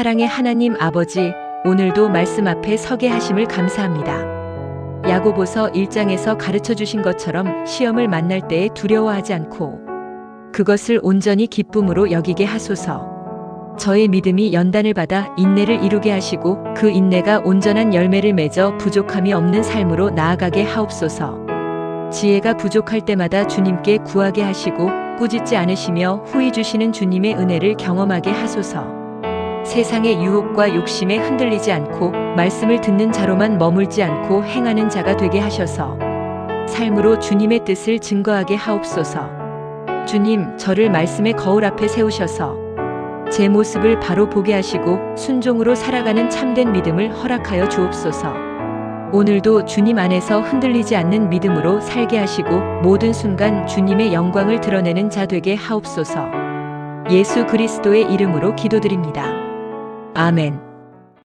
사랑의 하나님 아버지, 오늘도 말씀 앞에 서게 하심을 감사합니다. 야고보서 1장에서 가르쳐 주신 것처럼 시험을 만날 때에 두려워하지 않고 그것을 온전히 기쁨으로 여기게 하소서. 저의 믿음이 연단을 받아 인내를 이루게 하시고 그 인내가 온전한 열매를 맺어 부족함이 없는 삶으로 나아가게 하옵소서. 지혜가 부족할 때마다 주님께 구하게 하시고 꾸짖지 않으시며 후히 주시는 주님의 은혜를 경험하게 하소서. 세상의 유혹과 욕심에 흔들리지 않고 말씀을 듣는 자로만 머물지 않고 행하는 자가 되게 하셔서 삶으로 주님의 뜻을 증거하게 하옵소서. 주님, 저를 말씀의 거울 앞에 세우셔서 제 모습을 바로 보게 하시고 순종으로 살아가는 참된 믿음을 허락하여 주옵소서. 오늘도 주님 안에서 흔들리지 않는 믿음으로 살게 하시고 모든 순간 주님의 영광을 드러내는 자 되게 하옵소서. 예수 그리스도의 이름으로 기도드립니다. 아멘.